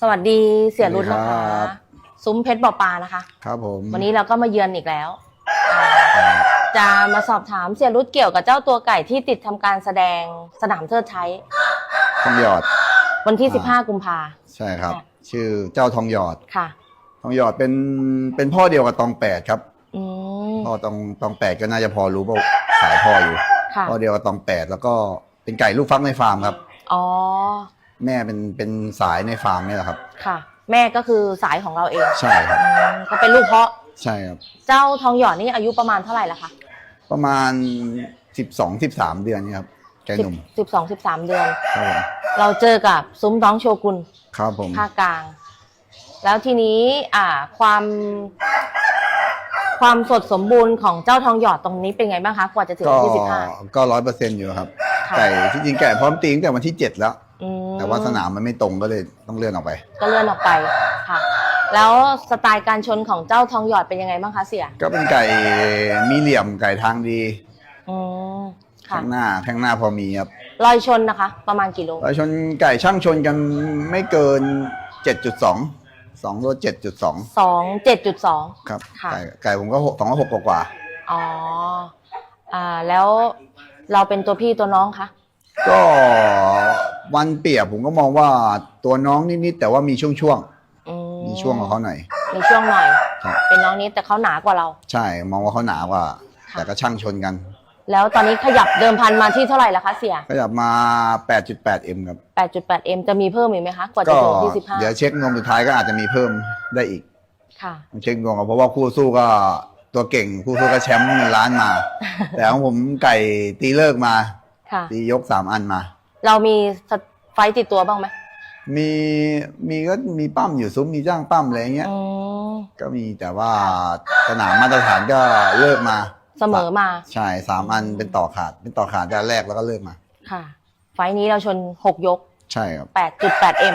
สวัสดีเสียรุ่นนะสวัคะสดีครับซุ้มเพชรบ่อปลานะคะ ครับผมวันนี้เราก็มาเยือนอีกแล้วอ่าจะมาสอบถามเสียรุ่นเกี่ยวกับเจ้าตัวไก่ที่ติดทำการแสดงสนามเทิดไทยทองหยอด วันที่ อ่า 15 กุมภา ใช่ครับ ค่ะ ชื่อเจ้าทองหยอด ค่ะ ทองหยอดเป็นเป็นพ่อเดียวกับตองแปดครับ อืมพ่อตองตองแปดก็น่าจะพอรู้ว่าสายพ่ออยู่ ค่ะ พ่อเดียวกับตองแปดแล้วก็เป็นไก่ลูกฟักในฟาร์มครับ อ๋อ แม่เป็นเป็นสายในฟาร์มนี่แหละครับ ค่ะ แม่ก็คือสายของเราเองใช่ครับ อืมก็เป็นลูกเพาะ ใช่ครับ เจ้าทองหยอดนี่อายุประมาณเท่าไหร่ละคะประมาณสิบสองสิบสามเดือนนี่ครับไก่หนุ่มสิบสองสิบสามเดือน ครับผมเราเจอกับซุ้มน้องโชกุนครับผมภาคกลาง แล้วทีนี้อ่าความความสดสมบูรณ์ของเจ้าทองหยอดตรงนี้เป็นไงบ้างคะกว่าจะถึงก็วันที่สิบห้าก็ร้อยเปอร์เซ็นต์อยู่ครับ ค่ะไก่ที่จริงไก่พร้อมตีตั้งแต่วันที่เจ็ดแล้วอืม แต่ว่าสนามมันไม่ตรงก็เลยต้องเลื่อนออกไป ก็เลื่อนออกไปค่ะ แล้วสไตล์การชนของเจ้าทองหยอดเป็นยังไงบ้างคะเสียก็เป็นไก่มีเหลี่ยมไก่ทางดีอืมค่ะข้างหน้าข้างหน้าพอมีครับรอยชนนะคะ ประมาณกี่โลแล้วชนไก่ช่างชนกันไม่เกิน 7.2 2ตัว7.2 สองเจ็ดจุดสอง ครับค่ะ ไก่ไก่ผมก็หกสองก็หกกว่าอ๋ออ่าแล้วเราเป็นตัวพี่ตัวน้องคะๆ ก็วันเปรียบผมก็มองว่าตัวน้องนิดๆแต่ว่ามีช่วงอืๆมีช่วงของเขาหน่อย มีช่วงหน่อยครับเป็นน้องนิดแต่เขาหนากว่าเรา ใช่มองว่าเขาหนากว่าค่ะแต่ก็ช่างชนกัน แล้วตอนนี้ขยับเดิมพันมาที่เท่าไหร่ละคะเสีย ก็อยากมา 8.8M ครับ 8.8M จะมีเพิ่มอีกไหมคะ กว่าจะก็ถึงที่ เดี๋ยว15เช็คนมสุดท้ายก็อาจจะมีเพิ่มได้อีกค่ะผมเช็คดวงก่อนเพราะว่าคู่สู้ก็ตัวเก่งคู่สู้ก็แชมป์เงินล้านมา แต่ของผมไก่ตีเลิกมา ค่ะ ตียกสามอันมา เรามีสไฟต์ติดตัวบ้างไหมมีมีก็มีปั้มอยู่ซุ้มมีจ้างปั้มอะไรเงี้ย อืม ก็มีแต่ว่าสนามมาตรฐานก็เลิกมา เสมอมา ใช่สามอันเป็นต่อขาด เป็นต่อขาดแต่แรกแล้วก็เลิกมา ค่ะ ไฟต์นี้เราชน 6 ยก ใช่ครับ 8.8M